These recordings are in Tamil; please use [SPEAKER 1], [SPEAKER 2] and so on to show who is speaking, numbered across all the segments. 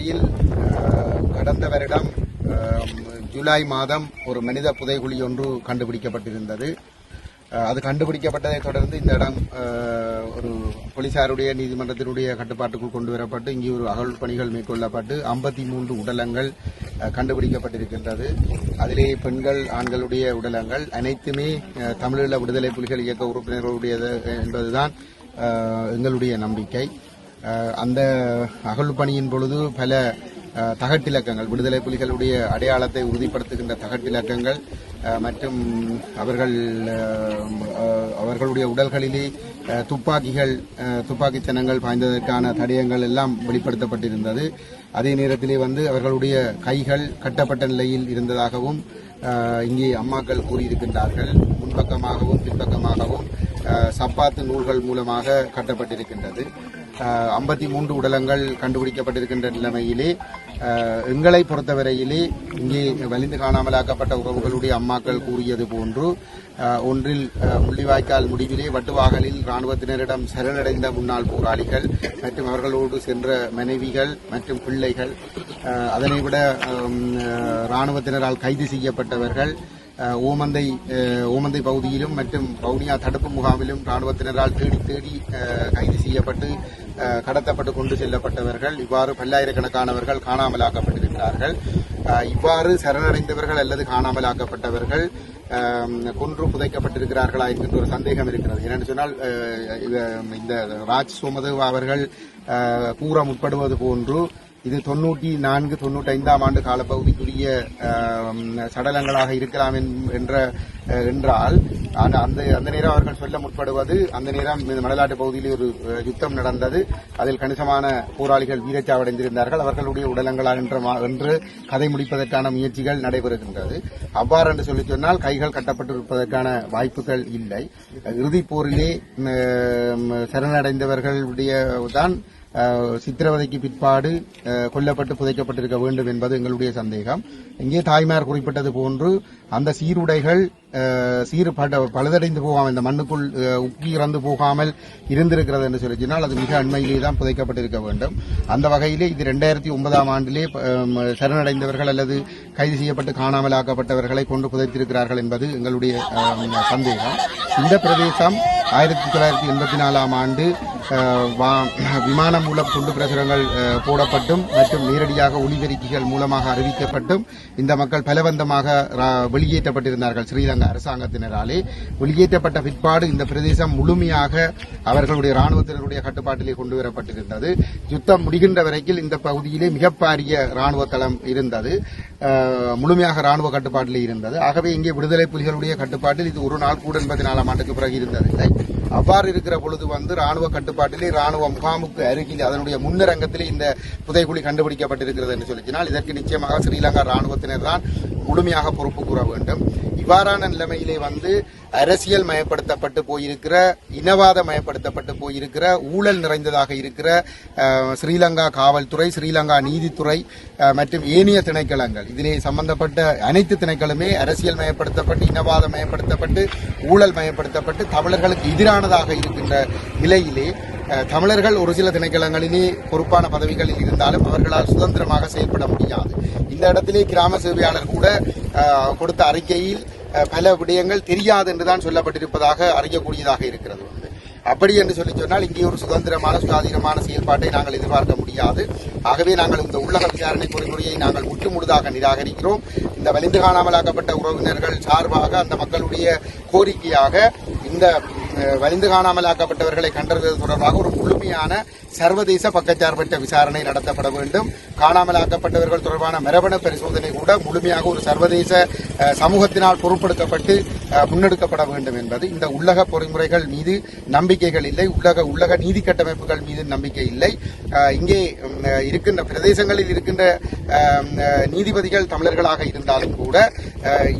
[SPEAKER 1] வகையில் கடந்த வருடம் ஜூலை மாதம் ஒரு மனித புதைகுழி ஒன்று கண்டுபிடிக்கப்பட்டிருந்தது. அது கண்டுபிடிக்கப்பட்டதை தொடர்ந்து இந்த இடம் ஒரு போலீசாருடைய நீதிமன்றத்தினுடைய கட்டுப்பாட்டுக்குள் கொண்டு வரப்பட்டு இங்கே ஒரு அகழ் பணிகள் மேற்கொள்ளப்பட்டு ஐம்பத்தி மூன்று உடலங்கள் கண்டுபிடிக்கப்பட்டிருக்கின்றது. அதிலே பெண்கள் ஆண்களுடைய உடலங்கள் அனைத்துமே தமிழீழ விடுதலை புலிகள் இயக்க உறுப்பினர்களுடையது என்பதுதான் எங்களுடைய நம்பிக்கை. அந்த அகழ்வு பணியின் பொழுது பல தகட்டிலக்கங்கள் விடுதலை புலிகளுடைய அடையாளத்தை உறுதிப்படுத்துகின்ற தகட்டிலக்கங்கள் மற்றும் அவர்கள் அவர்களுடைய உடல்களிலே துப்பாக்கிகள் துப்பாக்கித்தனங்கள் பாய்ந்ததற்கான தடயங்கள் எல்லாம் வெளிப்படுத்தப்பட்டிருந்தது. அதே நேரத்திலே வந்து அவர்களுடைய கைகள் கட்டப்பட்ட நிலையில் இருந்ததாகவும் இங்கே அம்மாக்கள் கூறியிருக்கின்றார்கள். முன்பக்கமாகவும் பின்பக்கமாகவும் சப்பாத்து நூல்கள் மூலமாக கட்டப்பட்டிருக்கின்றது. ஐம்பத்தி மூன்று உடலங்கள் கண்டுபிடிக்கப்பட்டிருக்கின்ற நிலைமையிலே எங்களை பொறுத்தவரையிலே இங்கே வலிந்து காணாமலாக்கப்பட்ட உறவுகளுடைய அம்மாக்கள் கூறியது போன்று ஒன்றில் முள்ளிவாய்க்கால் முடிவிலே வட்டுவாகலில் ராணுவத்தினரிடம் சரணடைந்த முன்னாள் போராளிகள் மற்றும் அவர்களோடு சென்ற மனைவிகள் மற்றும் பிள்ளைகள் அதனைவிட அதனை விட கைது செய்யப்பட்டவர்கள் ஓமந்தை ஓமந்தை பகுதியிலும் மற்றும் வவுனியா தடுப்பு முகாமிலும் ராணுவத்தினரால் தேடி தேடி கைது செய்யப்பட்டு கடத்தப்பட்டு கொண்டு செல்லப்பட்டவர்கள் இவ்வாறு பல்லாயிரக்கணக்கானவர்கள் காணாமலாக்கப்பட்டிருக்கிறார்கள். இவ்வாறு சரணடைந்தவர்கள் அல்லது காணாமலாக்கப்பட்டவர்கள் கொன்று புதைக்கப்பட்டிருக்கிறார்களா என்கின்ற ஒரு சந்தேகம் இருக்கிறது. ஏனென்று சொன்னால் இந்த ராஜ் சோமதேவ் அவர்கள் கூற முற்படுவது போன்று இது தொண்ணூற்றி நான்கு தொண்ணூற்றி ஐந்தாம் ஆண்டு காலப்பகுதிக்குரிய சடலங்களாக இருக்கலாம் என்- என்ற என்றால் அந்த அந்த நேரம் அவர்கள் சொல்ல முற்படுவது அந்த நேரம் இந்த மணலாட்டு பகுதியில் ஒரு யுத்தம் நடந்தது. அதில் கணிசமான போராளிகள் வீரச்சாவடைந்திருந்தார்கள். அவர்களுடைய உடலங்களால் என்ற என்று கதை முடிப்பதற்கான முயற்சிகள் நடைபெறுகின்றது. அவ்வாறு என்று சொல்லி சொன்னால் கைகள் கட்டப்பட்டிருப்பதற்கான வாய்ப்புகள் இல்லை. இறுதிப் போரிலே சரணடைந்தவர்களுடைய தான் சித்திரவதைக்கு பிற்பாடு கொல்லப்பட்டு புதைக்கப்பட்டிருக்க வேண்டும் என்பது எங்களுடைய சந்தேகம். இங்கே தாய்மார் குறிப்பிட்டது போன்று அந்த சீருடைகள் சீர் பட- பழுதடைந்து போகாமல் இந்த மண்ணுக்குள் உக்கி இறந்து போகாமல் இருந்திருக்கிறது என்று சொல்லினால் அது மிக அண்மையிலே தான் புதைக்கப்பட்டிருக்க வேண்டும். அந்த வகையிலே இது ரெண்டாயிரத்தி ஒன்பதாம் ஆண்டிலே சரணடைந்தவர்கள் அல்லது கைது செய்யப்பட்டு காணாமல் ஆக்கப்பட்டவர்களை கொண்டு புதைத்திருக்கிறார்கள் என்பது எங்களுடைய சந்தேகம். இந்த பிரதேசம் ஆயிரத்தி தொள்ளாயிரத்தி எண்பத்தி நாலாம் ஆண்டு விமானம் மூலம் துண்டு பிரசுரங்கள் போடப்பட்டும் மற்றும் நேரடியாக ஒளிபெருக்கிகள் மூலமாக அறிவிக்கப்பட்டும். இந்த மக்கள் பலவந்தமாக ரா- வெளியேற்றப்பட்டிருந்தார்கள் ஸ்ரீலங்கா அரசாங்கத்தினராலே. வெளியேற்றப்பட்ட பிற்பாடு இந்த பிரதேசம் முழுமையாக அவர்களுடைய ராணுவத்தினருடைய கட்டுப்பாட்டிலே கொண்டு வரப்பட்டிருந்தது. யுத்தம் முடிகின்ற வரைக்கும் இந்த பகுதியிலே மிகப்பாரிய ராணுவ தளம் இருந்தது. முழுமையாக ராணுவ கட்டுப்பாட்டிலே இருந்தது. ஆகவே இங்கே விடுதலை புலிகளுடைய கட்டுப்பாட்டில் இது ஒரு நாள் கூட எண்பத்தி நாலாம் ஆண்டுக்கு பிறகு இருந்ததில்லை அவ்வாறு இருக்கிற பொழுது வந்து ராணுவ கட்டுப்பாட்டிலே ராணுவ முகாமுக்கு அருகில் அதனுடைய முன்னரங்கத்திலே இந்த புதைக்குழி கண்டுபிடிக்கப்பட்டிருக்கிறது என்று சொல்லிச்சினால் இதற்கு நிச்சயமாக ஸ்ரீலங்கா ராணுவத்தினர் தான் முழுமையாக பொறுப்பு கூற வேண்டும். இவ்வாறான நிலைமையிலே வந்து அரசியல் மயப்படுத்தப்பட்டு போயிருக்கிற இனவாத மயப்படுத்தப்பட்டு போயிருக்கிற ஊழல் நிறைந்ததாக இருக்கிற ஸ்ரீலங்கா காவல்துறை ஸ்ரீலங்கா நீதித்துறை மற்றும் ஏனைய திணைக்களங்கள். இதிலே சம்பந்தப்பட்ட அனைத்து திணைக்களுமே அரசியல் மயப்படுத்தப்பட்டு இனவாத மயப்படுத்தப்பட்டு ஊழல் மயப்படுத்தப்பட்டு தமிழர்களுக்கு எதிரானதாக இருக்கின்ற நிலையிலே தமிழர்கள் ஒரு சில திணைக்களங்களிலே பொறுப்பான பதவிகளில் இருந்தாலும் அவர்களால் சுதந்திரமாக செயல்பட முடியாது. இந்த இடத்திலே கிராம சேவையாளர் கூட கொடுத்த அறிக்கையில் பல விடயங்கள் தெரியாது என்றுதான் சொல்லப்பட்டிருப்பதாக அறியக்கூடியதாக இருக்கிறது வந்து அப்படி என்று சொல்லி சொன்னால் இங்கே ஒரு சுதந்திரமான சுயாதீனமான செயல்பாட்டை நாங்கள் எதிர்பார்க்க முடியாது. ஆகவே நாங்கள் இந்த உள்ளக விசாரணை பொறிமுறையை நாங்கள் முற்றுமுழுதாக நிராகரிக்கிறோம். இந்த வலிந்து காணாமலாக்கப்பட்ட உறவினர்கள் சார்பாக அந்த மக்களுடைய கோரிக்கையாக இந்த வலிந்து காணாமலாக்கப்பட்டவர்களை கண்டறிவது தொடர்பாக ஒரு முழுமையான சர்வதேச பக்கச்சார்பற்ற விசாரணை நடத்தப்பட வேண்டும். காணாமலாக்கப்பட்டவர்கள் தொடர்பான மரபணு பரிசோதனை கூட முழுமையாக ஒரு சர்வதேச சமூகத்தினால் பொருட்படுத்தப்பட்டு முன்னெடுக்கப்பட வேண்டும் என்பது. இந்த உள்ளக பொறிமுறைகள் மீது நம்பிக்கைகள் இல்லை. உள்ளக உள்ளக நீதி கட்டமைப்புகள் மீது நம்பிக்கை இல்லை. இங்கே இருக்கின்ற பிரதேசங்களில் இருக்கின்ற நீதிபதிகள் தமிழர்களாக இருந்தாலும் கூட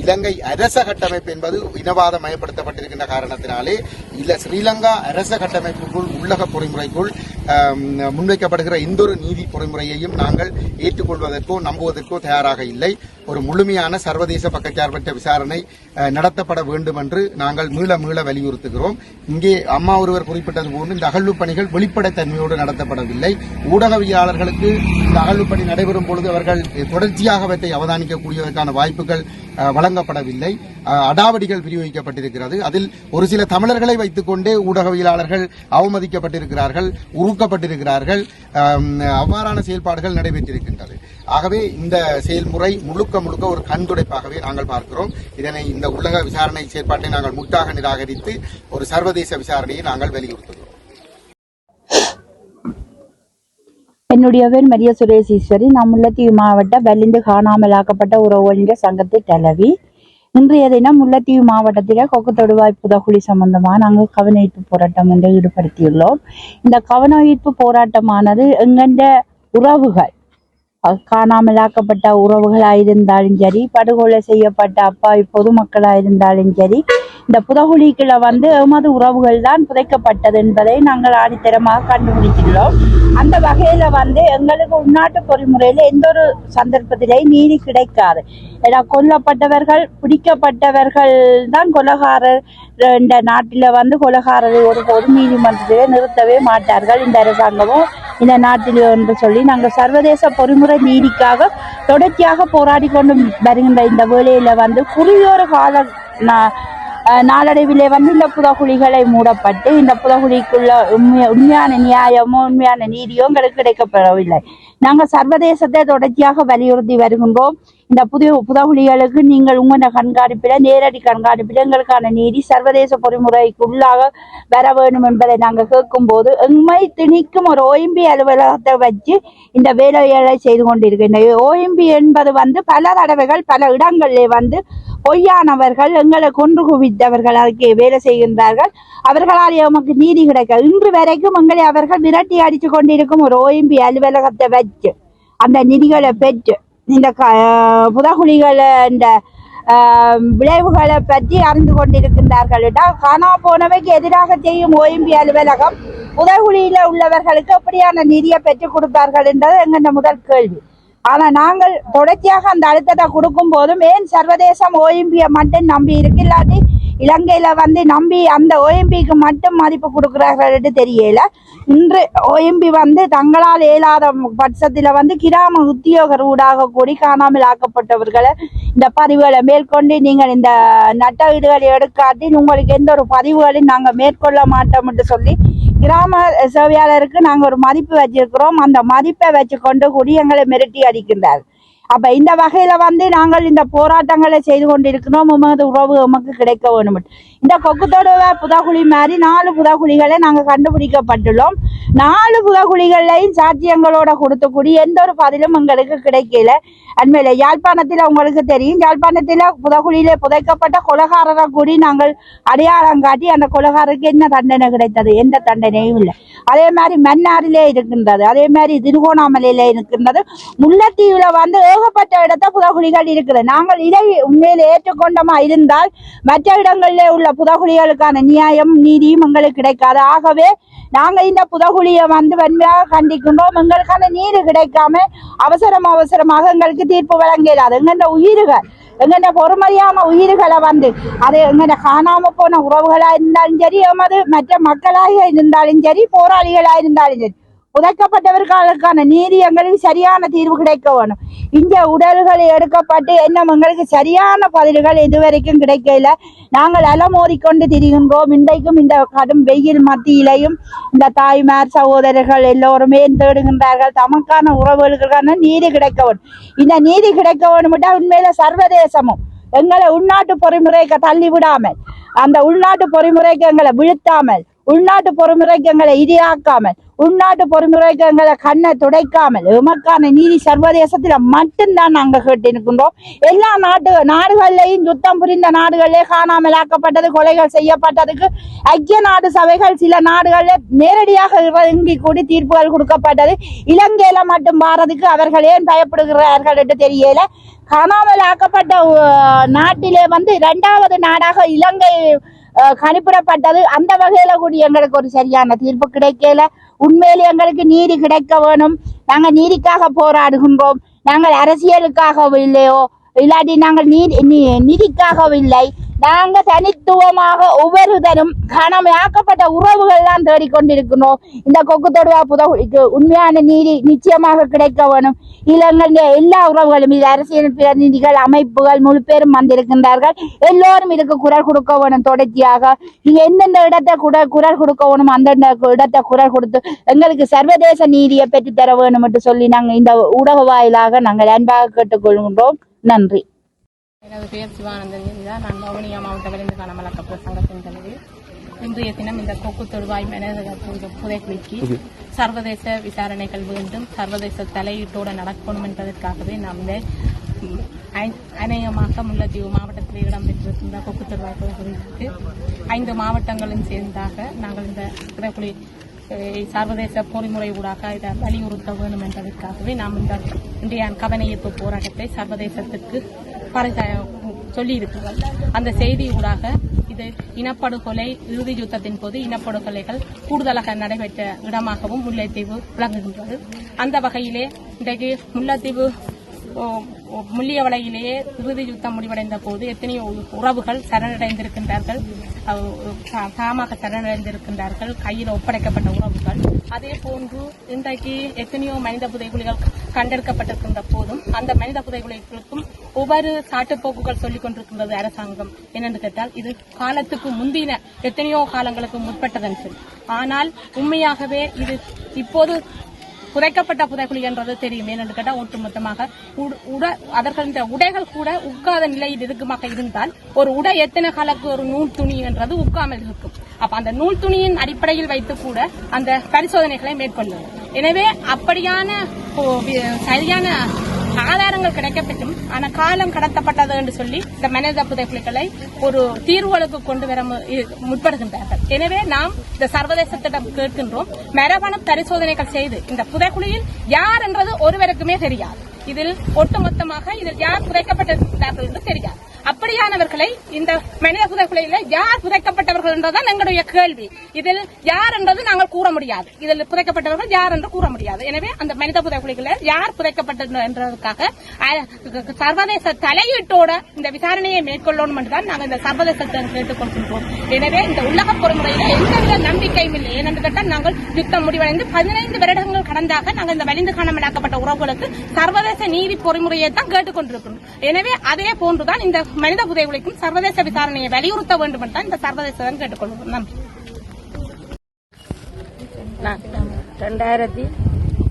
[SPEAKER 1] இலங்கை அரச கட்டமைப்பு என்பது இனவாத மயப்படுத்தப்பட்டிருக்கின்ற मंत्रालय இல்ல ஸ்ரீலங்கா அரச கட்டமைப்புக்குள் உள்ளக பொறிமுறைக்குள் முன்வைக்கப்படுகிற எந்த ஒரு நீதி பொறிமுறையையும் நாங்கள் ஏற்றுக்கொள்வதற்கோ நம்புவதற்கோ தயாராக இல்லை. ஒரு முழுமையான சர்வதேச பக்கச்சார்பற்ற விசாரணை நடத்தப்பட வேண்டும் என்று நாங்கள் மீள மீள வலியுறுத்துகிறோம். இங்கே அம்மா ஒருவர் குறிப்பிட்டது போன்று இந்த அகழ்வு பணிகள் வெளிப்படைத்தன்மையோடு நடத்தப்படவில்லை. ஊடகவியலாளர்களுக்கு இந்த அகழ்வு பணி நடைபெறும் பொழுது அவர்கள் தொடர்ச்சியாக அவற்றை அவதானிக்கக்கூடியதற்கான வாய்ப்புகள் வழங்கப்படவில்லை. அடாவடிகள் விநியோகிக்கப்பட்டிருக்கிறது. அதில் ஒரு சில தமிழர்களை வைத்துக்கொண்டே ஊடகவியலாளர்கள் அவமதிக்கப்பட்டிருக்கிறார்கள் உருக்கப்பட்டிருக்கிறார்கள் அவ்வாறான செயல்பாடுகள் நடைபெற்றிருக்கின்றது. ஆகவே இந்த செயல்முறை முழுக்க முழுக்க ஒரு கண்துடைப்பாகவே நாங்கள் பார்க்கிறோம். இதனை இந்த உலக விசாரணை செயற்பாட்டை நாங்கள் முட்டாக நிராகரித்து ஒரு சர்வதேச விசாரணையை நாங்கள் வலியுறுத்துகிறோம்.
[SPEAKER 2] என்னுடைய பேர் மரிய சுரேசீஸ்வரி நான் முல்லைத்தீவு மாவட்ட வலிந்து காணாமலாக்கப்பட்ட உறவுகளின் சங்கத்தை தலைவி இன்றைய தினம் முல்லைத்தீவு மாவட்டத்தில் கொக்கு தொடுவாய் புதகுழி சம்பந்தமாக நாங்கள் கவன ஈர்ப்பு போராட்டம் என்று ஈடுபடுத்தியுள்ளோம். இந்த கவன ஈர்ப்பு போராட்டமானது எங்கெண்ட உறவுகள் காணாமலாக்கப்பட்ட காணாமலாக்கப்பட்ட உறவுகளாயிருந்தாலும் சரி படுகொலை செய்யப்பட்ட அப்பாவி பொதுமக்களாயிருந்தாலும் சரி இந்த புதகுழிக்குள்ள வந்து எமது உறவுகள் தான் புதைக்கப்பட்டது என்பதை நாங்கள் ஆணித்தரமாக கண்டுபிடித்துள்ளோம் அந்த வகையில வந்து எங்களுக்கு உள்நாட்டு பொறிமுறையில எந்த ஒரு சந்தர்ப்பத்திலேயும் நீதி கிடைக்காது. ஏன்னா கொல்லப்பட்டவர்கள் பிடிக்கப்பட்டவர்கள் தான் கொலகாரர். இந்த நாட்டில வந்து கொலகாரரை ஒரு பொது நீதிமன்றத்திலே நிறுத்தவே மாட்டார்கள் இந்த அரசாங்கமும் இந்த நாட்டில் என்று சொல்லி நாங்கள் சர்வதேச பொறிமுறை நீதிக்காக தொடர்ச்சியாக போராடி கொண்டு வருகின்ற இந்த வேலையில வந்து குறுகியோரு கால நா- நாளடைவிலே வந்து இந்த புதகுழிகளை மூடப்பட்டு இந்த புதகுழிக்குள்ள உண்மை உண்மையான நியாயமோ உண்மையான நீதியோ எங்களுக்கு கிடைக்கப்படவில்லை. நாங்கள் சர்வதேசத்தை தொடர்ச்சியாக வலியுறுத்தி வருகின்றோம். இந்த புதிய புதகுலிகளுக்கு நீங்கள் உங்கள கண்காணிப்பில் நேரடி கண்காணிப்பில் எங்களுக்கான நீதி சர்வதேச பொறிமுறைக்கு உள்ளாக வர வேண்டும் என்பதை நாங்கள் கேட்கும்போது எம்மை திணிக்கும் ஒரு ஓஎம்பி அலுவலகத்தை வச்சு இந்த வேலைகளை செய்து கொண்டிருக்கின்ற ஓஎம்பி என்பது வந்து பல தடவைகள் பல இடங்களிலே வந்து பொய்யானவர்கள் எங்களை கொன்று குவித்தவர்கள் அதுக்கு வேலை செய்கின்றார்கள். அவர்களால் எமக்கு நீதி கிடைக்க இன்று வரைக்கும் எங்களை அவர்கள் விரட்டி அடித்து கொண்டிருக்கும் ஒரு ஓஎம்பி அலுவலகத்தை வச்சு அந்த நிதிகளை பெற்று இந்த க புதகுலிகளை இந்த விளைவுகளை பற்றி அறிந்து கொண்டிருக்கின்றார்கள் என்றால் காணா போனவைக்கு எதிராக செய்யும் ஓஎம்பி அலுவலகம் உதகுலியில் உள்ளவர்களுக்கு எப்படியான நிதியை பெற்றுக் கொடுப்பார்கள் என்றது எங்கள் முதல் கேள்வி. ஆனால் நாங்கள் தொடர்ச்சியாக அந்த அழுத்தத்தை கொடுக்கும் போதும் ஏன் சர்வதேசம் ஓஎம்பியை மட்டும் நம்பி இருக்கு இல்லாட்டி இலங்கையில வந்து நம்பி அந்த ஓஎம்பிக்கு மட்டும் மதிப்பு கொடுக்குறார்கள் தெரியல. இன்று ஓஎம்பி வந்து தங்களால் இயலாத பட்சத்தில் வந்து கிராம உத்தியோகர் ஊடாக கூடி காணாமல் ஆக்கப்பட்டவர்களை இந்த பதிவுகளை மேற்கொண்டு நீங்கள் இந்த நட்ட வீடுகளை எடுக்காட்டி உங்களுக்கு எந்த ஒரு பதிவுகளையும் நாங்கள் மேற்கொள்ள மாட்டோம் என்று சொல்லி கிராம சேவையாளருக்கு நாங்கள் ஒரு மதிப்பு வச்சிருக்கிறோம். அந்த மதிப்பை வச்சுக்கொண்டு கூடி எங்களை மிரட்டி அடிக்கின்றார் அப்ப இந்த வகையில வந்து நாங்கள் இந்த போராட்டங்களை செய்து கொண்டிருக்கிறோம். உமது உறவு உமக்கு கிடைக்க வேணும் இந்த கொக்குத்தோட புதகுழி மாதிரி நாலு புதகுழிகளை நாங்கள் கண்டுபிடிக்கப்பட்டுள்ளோம். நாலு புதகுழிகளையும் சாட்சியங்களோட கொடுத்தக்கூடிய எந்த ஒரு பதிலும் எங்களுக்கு கிடைக்கல. அண்மையில யாழ்ப்பாணத்தில் உங்களுக்கு தெரியும். யாழ்ப்பாணத்தில் புதகுழியில புதைக்கப்பட்ட கொலகாரரை கூடி நாங்கள் அடையாளம் காட்டி அந்த கொலகாரருக்கு என்ன தண்டனை கிடைத்தது? எந்த தண்டனையும் இல்லை. அதே மாதிரி மன்னாரிலே இருக்கின்றது. அதே மாதிரி திருகோணாமலையில இருக்கின்றது. முல்லைத்தீவுல வந்து ஏகப்பட்ட இடத்த புதகுழிகள் இருக்குது நாங்கள் இதை உண்மையில் ஏற்றுக்கொண்டமா இருந்தால் மற்ற இடங்களிலே உள்ள புதகுழிகளுக்கான நியாயம் நீதியும் எங்களுக்கு கிடைக்காது. ஆகவே நாங்கள் இந்த புதகுழியை வந்து வன்மையாக கண்டிக்கின்றோம். எங்களுக்கான நீர் கிடைக்காம அவசரம் அவசரமாக எங்களுக்கு தீர்ப்பு வழங்கிறாது எங்கெண்ட உயிர்கள் எங்கெண்ட பொறுமதியான உயிர்களை வந்து அது எங்கெண்ட காணாம போன உறவுகளா இருந்தாலும் சரி எமது மற்ற மக்களாக இருந்தாலும் சரி போராளிகளா இருந்தாலும் சரி புதைக்கப்பட்டவர்களுக்கான நீதி எங்களுக்கு சரியான தீர்வு கிடைக்க வேணும். இந்த உடல்கள் எடுக்கப்பட்டு இன்னும் எங்களுக்கு சரியான பதில்கள் இதுவரைக்கும் கிடைக்கல. நாங்கள் அலமோதிக்கொண்டு திரிகின்றோம். இன்றைக்கும் இந்த கடும் வெயில் மத்தியிலையும் இந்த தாய்மார் சகோதரர்கள் எல்லோருமே தேடுகின்றார்கள். தமக்கான உறவுகளுக்கான நீதி கிடைக்க வேணும். இந்த நீதி கிடைக்க வேணும்ட்டா உண்மையில சர்வதேசமும் எங்களை உள்நாட்டு பொறிமுறைக்கு தள்ளி விடாமல் அந்த உள்நாட்டு பொறிமுறைக்கு எங்களை வீழ்த்தாமல் உள்நாட்டு பொறுமுறைக்கங்களை இதையாக்காமல் உள்நாட்டு பொறுமுறைக்கங்களை கண்ணை துடைக்காமல் எமக்கான நீதி சர்வதேசத்துல மட்டும்தான் நாங்க கேட்டிருக்கின்றோம். எல்லா நாட்டு நாடுகள்லையும் யுத்தம் புரிந்த நாடுகளிலே காணாமல் ஆக்கப்பட்டது கொலைகள் செய்யப்பட்டதுக்கு ஐக்கிய நாடு சபைகள் சில நாடுகளில் நேரடியாக இறங்கி கூடி தீர்ப்புகள் கொடுக்கப்பட்டது. இலங்கையில மட்டும் பாரதுக்கு அவர்கள் ஏன் பயப்படுகிறார்கள் என்று தெரியல. காணாமல் ஆக்கப்பட்ட நாட்டிலே வந்து இரண்டாவது நாடாக இலங்கை கணிப்பிடப்பட்டது அந்த வகையில கூடி எங்களுக்கு ஒரு சரியான தீர்ப்பு கிடைக்கல. உண்மையிலே எங்களுக்கு நீதி கிடைக்க வேணும். நாங்க நீதிக்காக போராடுகின்றோம். நாங்கள் அரசியலுக்காக இல்லையோ இல்லாட்டி நாங்கள் நீதி நிதிக்காக இல்லை. நாங்க தனித்துவமாக ஒவ்வொருத்தரும் காணாமையாக்கப்பட்ட உறவுகள் தான் தேடிக்கொண்டிருக்கணும் இந்த கொக்கு தொடுவா புதகுழிக்கு உண்மையான நீதி நிச்சயமாக கிடைக்க வேணும். இளங்கண்ட எல்லா உறவுகளும் இது அரசியல் பிரதிநிதிகள் அமைப்புகள் முழு பேரும் வந்திருக்கின்றார்கள். எல்லோரும் இதுக்கு குரல் கொடுக்க வேணும் தொடர்ச்சியாக. நீங்க எந்தெந்த இடத்தை கூட குரல் கொடுக்க வேணும் அந்தந்த இடத்தை குரல் கொடுத்து எங்களுக்கு சர்வதேச நீதியை பெற்று தர வேணும் என்று சொல்லி நாங்கள் இந்த ஊடக வாயிலாக நாங்கள் அன்பாக கேட்டுக்கொள்கின்றோம். நன்றி.
[SPEAKER 3] எனது பெயர் சிவானந்தன். ஜெனிதா நான் வவுனியா மாவட்ட விளைந்து காணாமலாக்கப்பட்ட சங்கத்தின் தலைவி. இன்றைய தினம் இந்த கொக்கு தொடுவாய் மனித புதைக்குழிக்கு சர்வதேச விசாரணைகள் வேண்டும் சர்வதேச தலையீட்டோடு நடக்கணும் என்பதற்காகவே நாம் இந்த அநேகமாக முல்லைத்தீவு மாவட்டத்தில் இடம்பெற்றிருக்கின்ற கொக்கு தொடுவாய் புதைக்குழிக்கு ஐந்து மாவட்டங்களும் சேர்ந்தாக நாங்கள் இந்த புதைக்குழி சர்வதேச பொறிமுறை ஊடாக இதை வலியுறுத்த வேண்டும் என்பதற்காகவே நாம் இந்த இன்றைய கவனஈர்ப்பு போராட்டத்தை சர்வதேசத்திற்கு பரிச சொல்லி அந்த செய்தி ஊடாக இது இனப்படுகொலை இறுதி யுத்தத்தின் போது இனப்படுகொலைகள் கூடுதலாக நடைபெற்ற இடமாகவும் முல்லைத்தீவு விளங்குகின்றது. அந்த வகையிலே இன்றைக்கு முல்லைத்தீவு ஓ, முள்ளியவளையிலேயே இறுதி யுத்தம் முடிவடைந்த போது எத்தனையோ உறவுகள் சரணடைந்திருக்கின்றார்கள். தாமாக சரணடைந்திருக்கின்றார்கள். கையில் ஒப்படைக்கப்பட்ட உறவுகள். அதே போன்று இன்றைக்கு எத்தனையோ மனித புதைகுலிகள் கண்டெடுக்கப்பட்டிருக்கின்ற போதும் அந்த மனித புதைகுலிகளுக்கும் ஒவ்வொரு சாட்டுப்போக்குகள் சொல்லிக் கொண்டிருக்கின்றது அரசாங்கம். என்னென்று கேட்டால் இது காலத்துக்கு முந்தின எத்தனையோ காலங்களுக்கு முற்பட்டதன் சொல் ஆனால் உண்மையாகவே இது இப்போது புதைக்கப்பட்ட புதைக்குழி என்றது தெரியும். ஏனென்று கேட்டால் ஒட்டுமொத்தமாக உட- உட- உடைகள் கூட உட்காத நிலையில் இருக்குமாக இருந்தால் ஒரு உடை எத்தனை காலக்கு ஒரு நூல் துணி என்றது உட்காமல் இருக்கும். அப்ப அந்த நூல் துணியின் அடிப்படையில் வைத்து கூட அந்த பரிசோதனைகளை மேற்கொள்ளும். எனவே அப்படியான சரியான ஆதாரங்கள் கிடைக்கப்பெற்றும் ஆனா காலம் கடத்தப்பட்டது என்று சொல்லி இந்த மனித புதைக்குழிகளை ஒரு தீர்வுகளுக்கு கொண்டு வர மு- முற்படுகின்றார்கள். எனவே நாம் இந்த சர்வதேசத்திடம் கேட்கின்றோம் மரபணு பரிசோதனைகள் செய்து இந்த புதைக்குழியில் யார் என்றது ஒருவருக்குமே தெரியாது. இதில் ஒட்டுமொத்தமாக இதில் யார் புதைக்கப்பட்டிருக்கிறார்கள் என்று தெரியாது. அப்படியானவர்களை இந்த மனித புதைக்குழியில யார் புதைக்கப்பட்டவர்கள் என்றதான் எங்களுடைய கேள்வி. இதில் யார் என்றது நாங்கள் கூற முடியாது. இதில் புதைக்கப்பட்டவர்கள் யார் என்று கூற முடியாது. எனவே அந்த மனித புதைக்குழிகளை யார் புதைக்கப்பட்டது என்றதற்காக சர்வதேச தலையீட்டோட இந்த விசாரணையை மேற்கொள்ளணும் என்றுதான் நாங்கள் இந்த சர்வதேசத்தை கேட்டுக்கொள்கின்றோம் எனவே இந்த உலக பொறுமுறையில எந்தவித நம்பிக்கையும் இல்லை. ஏனென்று கேட்டால் நாங்கள் யுத்தம் முடிவடைந்து பதினைந்து வருடங்கள் கடந்தாக நாங்கள் இந்த வலிந்து காணாமலாக்கப்பட்ட உறவுகளுக்கு சர்வதேச நீதி பொறிமுறையை தான் கேட்டுக்கொண்டிருக்கிறோம் எனவே அதே போன்றுதான் இந்த மனித புதைகுலிக்கும் சர்வதேச விசாரணையை வலியுறுத்த வேண்டும் என்று இந்த சர்வதேச கேட்டுக்கொள்கிறோம். நன்றி.
[SPEAKER 4] ரெண்டாயிரத்தி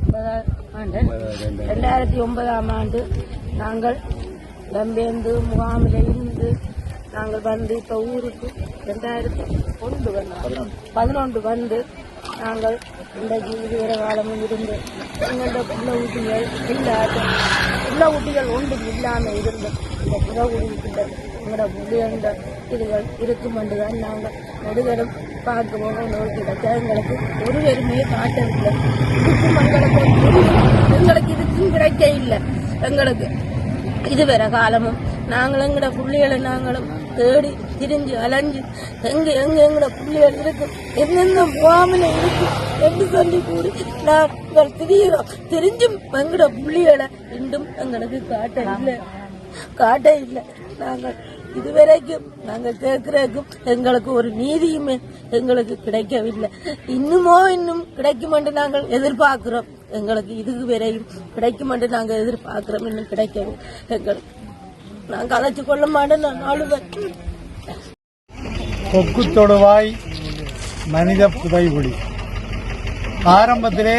[SPEAKER 4] ஒன்பதாம் ஆண்டு ரெண்டாயிரத்தி ஒன்பதாம் ஆண்டு நாங்கள் இடம்பெயர்ந்து முகாமில் இருந்து நாங்கள் வந்து இப்போ ஊருக்கு ரெண்டாயிரத்தி ஒன்று வந்தோம் பதினொன்று வந்து நாங்கள் இன்றைக்கு இதுவரை காலமும் இருந்து எங்களோட உள்ள ஊட்டிகள் இல்லாத உள்ள ஊட்டிகள் ஒன்றும் இல்லாமல் இருந்தோம் இந்த புற ஊட்டிகிட்ட எங்களோட புள்ளியண்ட இதுகள் இருக்கும் என்றுதான் நாங்கள் நெடுதலும் பார்க்கவும் நோக்கி வச்சா எங்களுக்கு ஒரு பெருமையை காட்டவில்லை இதுக்கும் எங்களுக்கு எங்களுக்கு இதுக்கும் கிடைக்க இல்லை எங்களுக்கு இதுவரை காலமும் நாங்கள் எங்கட புள்ளிகளை நாங்களும் தேடி திரிஞ்சு அலைஞ்சு எங்க எங்க எங்கட புள்ளிகள் இருக்கும் எந்தெந்த முகாமில் இருக்கு என்று சொல்லி கூறி நாங்கள் திரிகிறோம் தெரிஞ்சும் எங்கட புள்ளிகளை இன்னும் எங்களுக்கு காட்ட இல்லை காட்ட இல்லை. நாங்கள் இதுவரைக்கும் நாங்கள் கேட்கிறதுக்கும் எங்களுக்கு ஒரு நீதியுமே எங்களுக்கு கிடைக்கவில்லை. இன்னுமோ இன்னும் கிடைக்கும் என்று நாங்கள் எதிர்பார்க்கிறோம். எங்களுக்கு இதுக்கு வரையும் கிடைக்கும் என்று நாங்கள் எதிர்பார்க்கிறோம். இன்னும் கிடைக்கவும் எங்களுக்கு நாங்கள் அழைச்சி கொள்ள மாட்டோம் நான் நாலு பேர்
[SPEAKER 5] கொக்கு தொடுவாய் மனித புதைகுழி ஆரம்பத்திலே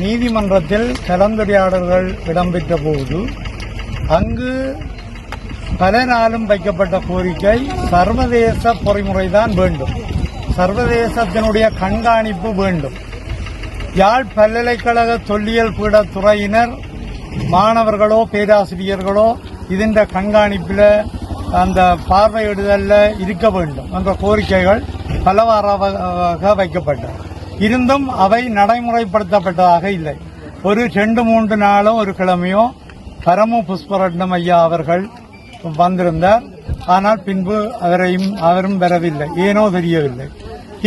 [SPEAKER 5] நீதிமன்றத்தில் கலந்துரையாடல்கள் இடம்பெற்ற போது அங்கு பல நாளும் வைக்கப்பட்ட கோரிக்கை சர்வதேச பொறிமுறைதான் வேண்டும். சர்வதேசத்தினுடைய கண்காணிப்பு வேண்டும். யாழ் பல்கலைக்கழக தொல்லியல் பீடத் துறையினர் மாணவர்களோ பேராசிரியர்களோ இதன் கண்காணிப்பில் அந்த பார்வையிடுதல்ல இருக்க வேண்டும். என்ற கோரிக்கைகள் பலவாறாக வைக்கப்பட்டது இருந்தும் அவை நடைமுறைப்படுத்தப்பட்டதாக இல்லை. ஒரு ரெண்டு மூன்று நாளும் ஒரு கிழமையும் பரம புஷ்பரட்னம் ஐயா அவர்கள் வந்திருந்தார். ஆனால் பின்பு அவரையும் அவரும் வரவில்லை. ஏனோ தெரியவில்லை.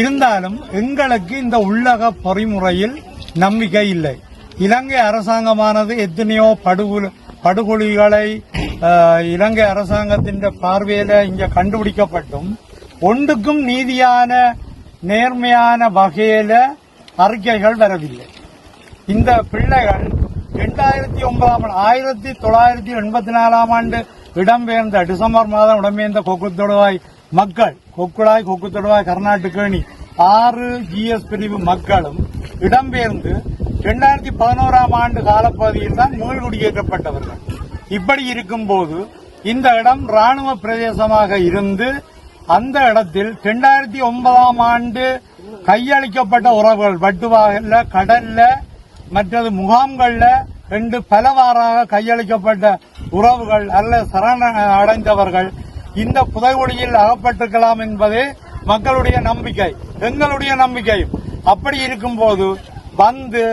[SPEAKER 5] இருந்தாலும் எங்களுக்கு இந்த உள்ளக பொறிமுறையில் நம்பிக்கை இல்லை. இலங்கை அரசாங்கமானது எத்தனையோ படுகொலை படுகொலிகளை இலங்கை அரசாங்கத்தின் பார்வையில இங்க கண்டுபிடிக்கப்பட்டும். ஒன்றுக்கும் நீதியான நேர்மையான வகையில அறிக்கைகள் வரவில்லை. இந்த பிள்ளைகள் இரண்டாயிரத்தி ஒன்பதாம் ஆண்டு ஆயிரத்தி தொள்ளாயிரத்தி எண்பத்தி நாலாம் ஆண்டு இடம்பெயர்ந்த டிசம்பர் மாதம் இடம்பெயர்ந்த கொக்குத்தொடுவாய் மக்கள் கொக்குடாய் கொக்குத்தொடுவாய் கர்நாடகேணி ஆறு ஜிஎஸ் பிரிவு மக்களும் இடம்பெயர்ந்து இரண்டாயிரத்தி பதினோராம் ஆண்டு காலப்பகுதியில் தான் மீள்குடியேற்றப்பட்டவர்கள் இப்படி இருக்கும்போது இந்த இடம் ராணுவ பிரதேசமாக இருந்து அந்த இடத்தில் இரண்டாயிரத்தி ஒன்பதாம் ஆண்டு கையளிக்கப்பட்ட உறவுகள் வட்டுவாகல கடல்ல மற்றது முகாம்கள்ல ரெண்டு பலவாறாக கையளிக்கப்பட்ட உறவுகள் அல்ல சரண அடைந்தவர்கள் இந்த புதைகுழியில் அகப்பட்டிருக்கலாம் என்பதே மக்களுடைய நம்பிக்கை எங்களுடைய நம்பிக்கையும் அப்படி இருக்கும்போது வந்து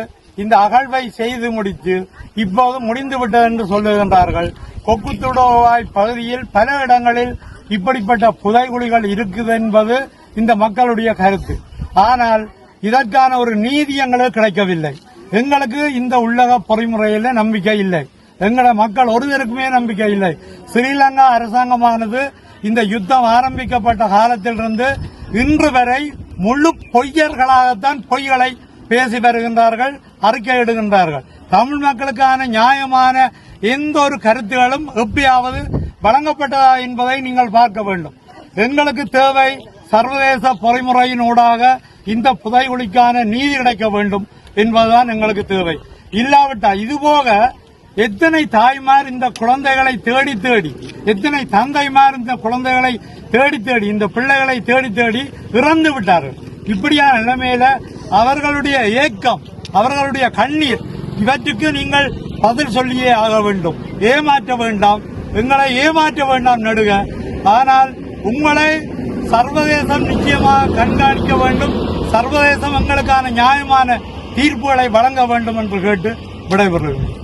[SPEAKER 5] இந்த அகழ்வை செய்து முடித்து இப்போது முடிந்து விட்டது என்று சொல்லுகின்றார்கள். கொக்குத்துடவாய் பகுதியில் பல இடங்களில் இப்படிப்பட்ட புதைகுழிகள் இருக்குது என்பது இந்த மக்களுடைய கருத்து. ஆனால் இதற்கான ஒரு நீதி எங்களுக்கு கிடைக்கவில்லை. எங்களுக்கு இந்த உள்ளக பொறிமுறையில நம்பிக்கை இல்லை. எங்கள மக்கள் ஒருவருக்குமே நம்பிக்கை இல்லை. ஸ்ரீலங்கா அரசாங்கமானது இந்த யுத்தம் ஆரம்பிக்கப்பட்ட காலத்திலிருந்து இன்று வரை முழு பொய்யர்களாகத்தான் பொய்களை பேசி வருகின்றார்கள் அறிக்கையிடுகின்றார்கள். தமிழ் மக்களுக்கான நியாயமான எந்த ஒரு கருத்துகளும் எப்பயாவது வழங்கப்பட்டதா என்பதை நீங்கள் பார்க்க வேண்டும். எங்களுக்கு தேவை சர்வதேச பொறிமுறையினூடாக இந்த புதைகுழிக்கான நீதி கிடைக்க வேண்டும் என்பதுதான் எங்களுக்கு தேவை. இல்லாவிட்டால் இதுபோக எத்தனை தாய்மார் இந்த குழந்தைகளை தேடி தேடி எத்தனை தந்தைமார் இந்த குழந்தைகளை தேடி தேடி இந்த பிள்ளைகளை தேடி தேடி இறந்து விட்டார்கள். இப்படியான நிலைமையில அவர்களுடைய ஏக்கம் அவர்களுடைய கண்ணீர் இவற்றுக்கு நீங்கள் பதில் சொல்லியே ஆக வேண்டும். ஏமாற்ற வேண்டாம். எங்களை ஏமாற்ற வேண்டாம் நடுக ஆனால் உங்களை சர்வதேசம் நிச்சயமாக கண்காணிக்க வேண்டும். சர்வதேசம் எங்களுக்கான நியாயமான தீர்ப்புகளை வழங்க வேண்டும் என்று கேட்டு விடைபெறுகிறேன்.